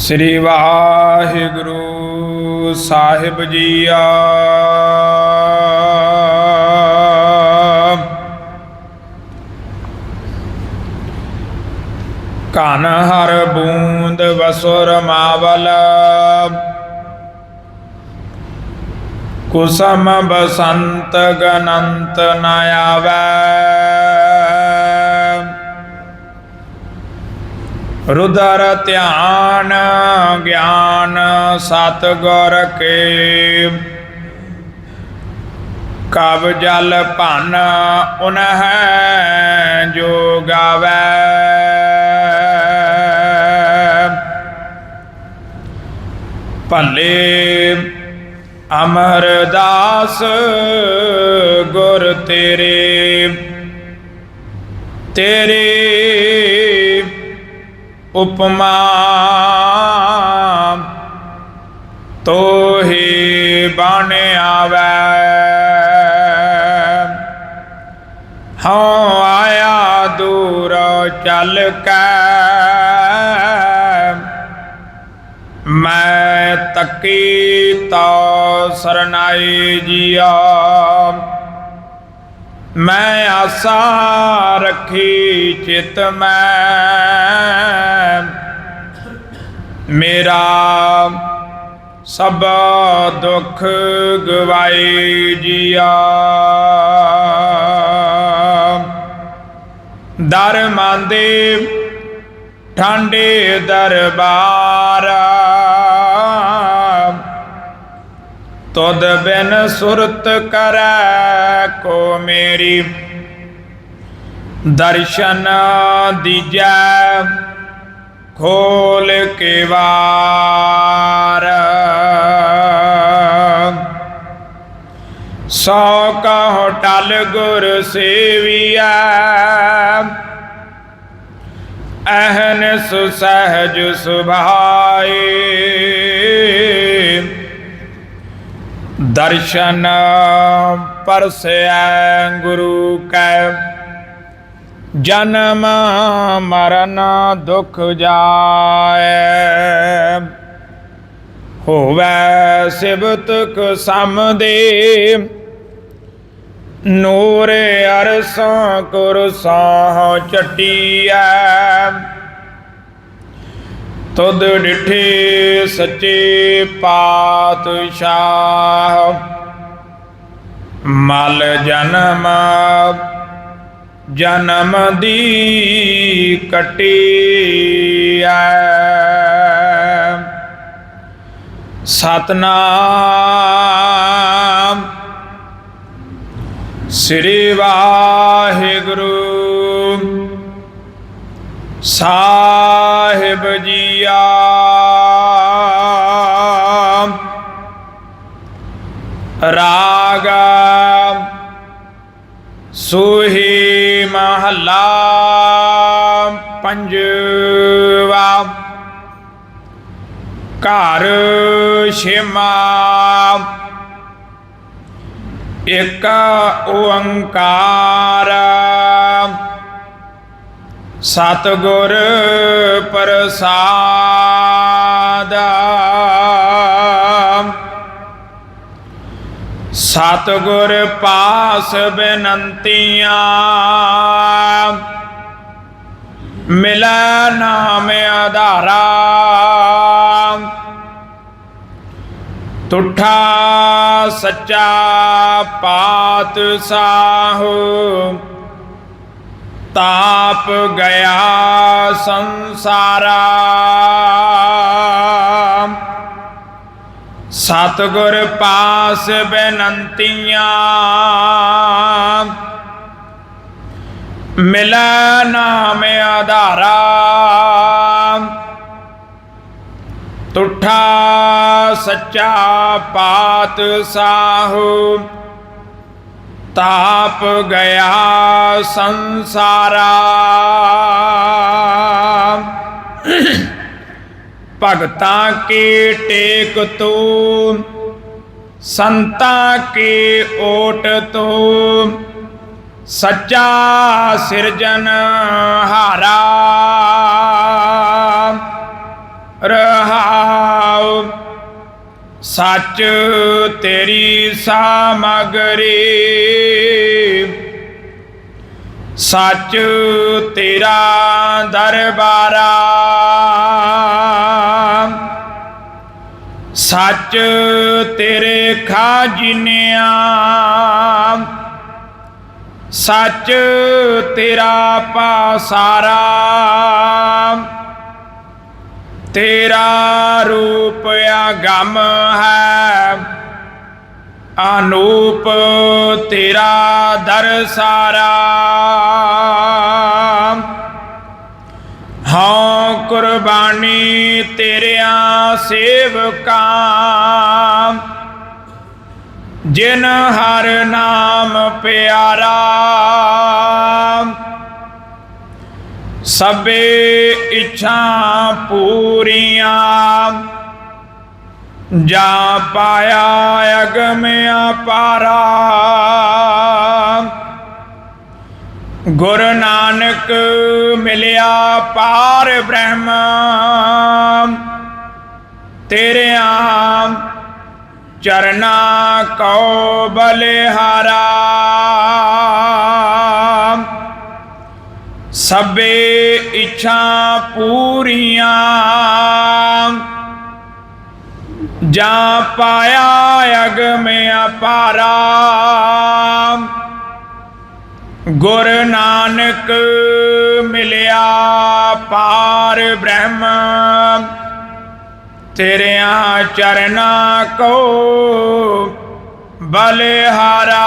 ਸ੍ਰੀ ਵਾਹਿਗੁਰੂ ਸਾਹਿਬ ਜੀਆ ਕਨ ਹਰ ਬੂੰਦ ਵਸੁਰ ਮਾਵਲ। ਕੁਸਮ ਬਸੰਤ ਗਨੰਤ ਨ ਆਵੈ। ਰੁਦਰ ਧਿਆਨ ਗਿਆਨ ਸਤ ਗੁਰ ਕੇ। ਕਬ ਜਲ ਭਨ ਉਨਹ ਜੋ ਗਾਵੈ। ਭਲੇ ਅਮਰਦਾਸ ਗੁਰ ਤੇਰੇ। ਤੇਰੇ ਉਪਮਾ ਤੋਹੀ ਬਣ ਆਵੈ। ਹਉ ਆਇਆ ਦੂਰ ਚੱਲ ਕੇ। ਮੈਂ ਤੱਕੀ ਤਾ ਸਰਨਾਈ ਜੀਆ। ਮੈਂ ਆਸਾ ਰੱਖੀ ਚਿਤ ਮੈਂ। ਮੇਰਾ ਸਭ ਦੁੱਖ ਗਵਾਈ ਜੀਆ। ਦਰ ਮੰਦੇ ਠਾਂਡੇ ਦਰਬਾਰ। ਤੁਧ ਬਿਨ ਸੁਰਤ ਕਰੈ ਕੋ ਮੇਰੀ। ਦਰਸ਼ਨ ਦੀਜੈ ਖੋਲ ਕੇ ਵਾਰ। ਸੋ ਕਹੋ ਟਲ ਗੁਰ ਸੇਵੀਐ। ਅਹਨ ਸੁਸਹਜ ਸੁਭਾਏ। ਦਰਸ਼ਨ ਪਰਸੈ ਗੁਰੂ ਕੈ। ਜਨਮ ਮਰਨ ਦੁਖ ਜਾਏ। ਹੋਵੈ ਸਿਬਤਕ ਸਮਦੇ। ਨੂਰ ਅਰਸਾਂ ਕੁਰਸਾਂ ਚਟੀਐ। ਤੁਧ ਡਿਠੇ ਸੱਚੇ ਪਾਤਸ਼ਾਹ। ਮਲ ਜਨਮ ਜਨਮ ਦੀ ਕਟੀਐ ਸਤਨਾਮ ਸ੍ਰੀ ਵਾਹਿਗੁਰੂ। ਸਾਹਿਬ ਜੀ ਜੀਆ ਰਾਗ ਸੋਹੀ ਮਹਲਾ ਪੰਜਵਾ। ਘਰ ਸ਼ਿਮਾ ਇੱਕ ਓੰਕਾਰ। ਸਤਿਗੁਰ ਪ੍ਰਸਾਦ। ਸਤਿਗੁਰ ਪਾਸ ਬੇਨੰਤੀਆਂ। ਮਿਲੈ ਨਾਮ ਆਧਾਰਾ। ਤੁਠਾ ਸੱਚਾ ਪਾਤ ਸਾਹੋ ਤਾਪ ਗਿਆ ਸੰਸਾਰਾ। ਸਤਿਗੁਰ ਪਾਸ ਬੇਨੰਤੀਆਂ। ਮਿਲੈ ਨਾਮ ਆਧਾਰਾ। ਤੁਠਾ ਸੱਚਾ ਪਾਤ ਸਾਹੂ ਤਾਪ ਗਿਆ ਸੰਸਾਰਾ। ਭਗਤਾਂ ਕੀ ਟੇਕ ਤੂੰ? ਸੰਤਾਂ ਕੀ ਓਟ ਤੂੰ? ਸੱਚਾ ਸਿਰਜਨ ਹਾਰਾ। ਰਹਾ ਸੱਚ ਤੇਰੀ ਸਾਮਗਰੀ। ਸੱਚ ਤੇਰਾ ਦਰਬਾਰਾ। ਸੱਚ ਤੇਰੇ ਖਾਜਿਨਿਆ। ਸੱਚ ਤੇਰਾ ਪਾਸਾਰਾ। ਤੇਰਾ ਰੂਪ ਅਗੰਮ ਹੈ। ਅਨੂਪ ਤੇਰਾ ਦਰਸਾਰਾ ਹਾਂ, ਕੁਰਬਾਨੀ ਤੇਰਿਆਂ ਸੇਵਕਾਂ। ਜਿਨ ਹਰ ਨਾਮ ਪਿਆਰਾ। ਸਭੇ ਇੱਛਾ ਪੂਰੀਆਂ। ਜਾ ਪਾਇਆ ਅਗਮ ਅਪਾਰਾ। ਗੁਰ ਨਾਨਕ ਮਿਲਿਆ ਪਾਰ ਬ੍ਰਹਮ। ਤੇਰਿਆਂ ਚਰਨਾ ਕਉ ਬਲਿਹਾਰਾ। ਸਭੇ ਇੱਛਾ ਪੂਰੀਆਂ। ਜਾਂ ਪਾਇਆ ਅਗਮ ਅਪਾਰਾ। ਗੁਰ ਨਾਨਕ ਮਿਲਿਆ ਪਾਰ ਬ੍ਰਹਮ। ਤੇਰਿਆਂ ਚਰਨਾ ਕੋ ਬਲਿਹਾਰਾ।